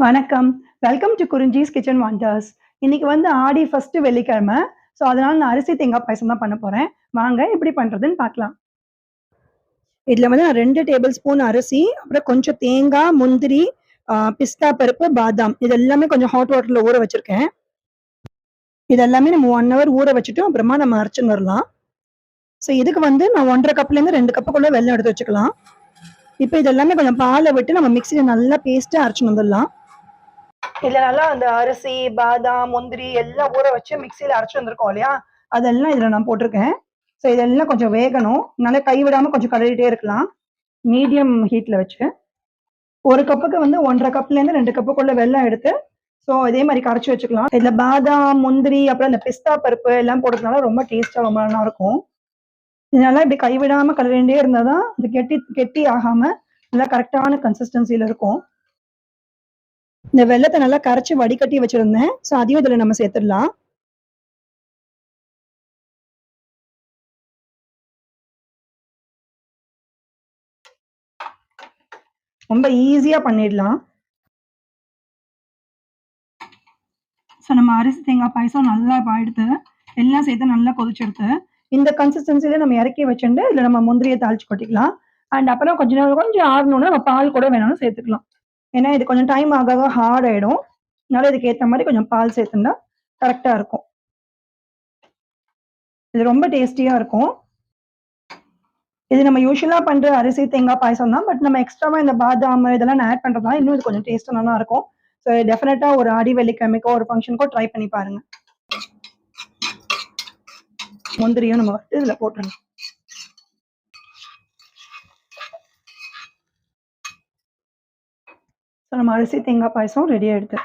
வணக்கம். Welcome to Kurinji's kitchen wanders இன்னைக்கு வந்து ஆடி ஃபர்ஸ்ட் வெள்ளிக்கிழமை. ஸோ அதனால நான் அரிசி தேங்காய் பாயசம் தான் பண்ண போறேன். வாங்க எப்படி பண்றதுன்னு பார்க்கலாம். இதில் வந்து நான் ரெண்டு டேபிள் ஸ்பூன் அரிசி அப்புறம் கொஞ்சம் தேங்காய் முந்திரி பிஸ்தா பருப்பு பாதாம். இது எல்லாமே கொஞ்சம் ஹாட் வாட்டரில் ஊற வச்சிருக்கேன். இது எல்லாமே நம்ம ஒன் ஹவர் ஊற வச்சுட்டு அப்புறமா நம்ம அரைச்சுன்னு வரலாம். ஸோ இதுக்கு வந்து நான் ஒன்றரை கப்லேருந்து ரெண்டு கப்புக்குள்ளே வெள்ளம் எடுத்து வச்சுக்கலாம். இப்போ இதெல்லாமே கொஞ்சம் பாலை விட்டு நம்ம மிக்சியில் நல்லா பேஸ்ட்டாக அரைச்சுன்னு வந்துடலாம். இல்லைனாலும் நல்லா அந்த அரிசி பாதாம் முந்திரி எல்லாம் ஊற வச்சு மிக்சியில் அரைச்சு வந்திருக்கோம் இல்லையா? அதெல்லாம் இதில் நான் போட்டிருக்கேன். ஸோ இதெல்லாம் கொஞ்சம் வேகணும். நல்லா கை விடாமல் கொஞ்சம் கழுவிட்டே இருக்கலாம். மீடியம் ஹீட்டில் வச்சு. ஒரு கப்புக்கு வந்து ஒன்றரை கப்லேருந்து ரெண்டு கப்புக்குள்ள வெள்ளம் எடுத்து ஸோ இதே மாதிரி கரைச்சி வச்சுக்கலாம். இதில் பாதாம் முந்திரி அப்புறம் இந்த பிஸ்தா பருப்பு எல்லாம் போடுறதுனால ரொம்ப டேஸ்ட்டாக ரொம்ப நல்லா இருக்கும். இதனால இப்படி கைவிடாமல் கழுவிட்டே இருந்தால் தான் இது கெட்டி கெட்டி ஆகாமல் நல்லா கரெக்டான கன்சிஸ்டன்சியில் இருக்கும். இந்த வெள்ளத்தை நல்லா கரைச்சி வடிகட்டி வச்சிருந்தேன். ஸோ அதையும் இதில் நம்ம சேர்த்துடலாம். ரொம்ப ஈஸியாக பண்ணிடலாம். ஸோ நம்ம அரிசி தேங்காய் பாயசம் நல்லா பாயிடுத்து எல்லாம் சேர்த்து நல்லா கொதிச்செடுத்து இந்த கன்சிஸ்டன்சியில நம்ம இறக்கி வச்சுட்டு இதில் நம்ம முந்திரியை தாளிச்சு கொட்டிக்கலாம். அண்ட் அப்புறம் கொஞ்ச நேரம் கொஞ்சம் ஆறணும்னா நம்ம பால் கூட வேணாலும் சேர்த்துக்கலாம். ஏன்னா இது கொஞ்சம் டைம் ஆக ஆக ஹார்ட் ஆயிடும். அதனால இதுக்கு ஏற்ற மாதிரி கொஞ்சம் பால் சேர்த்துனா கரெக்டாக இருக்கும். இது ரொம்ப டேஸ்டியாக இருக்கும். இது நம்ம யூஸ்வலாக பண்ணுற அரிசி தேங்காய் பாயசம் தான். பட் நம்ம எக்ஸ்ட்ராவாக இந்த பாதாம் இதெல்லாம் ஆட் பண்ணுறதுனால இன்னும் இது கொஞ்சம் டேஸ்ட் நல்லா இருக்கும். ஸோ டெஃபினட்டாக ஒரு ஆடி வெள்ளிக்கிழமைக்கோ ஒரு ஃபங்க்ஷனுக்கோ ட்ரை பண்ணி பாருங்க. முந்திரியும் நம்ம வந்து இதில் போட்டுருணும் ஸோ நம்ம அரிசி தேங்காய் பாயசம் ரெடியாக எடுத்து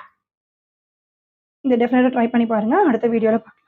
இந்த டெஃபினட்டாக ட்ரை பண்ணி பாருங்க. அடுத்த வீடியோவில் பார்க்கலாம்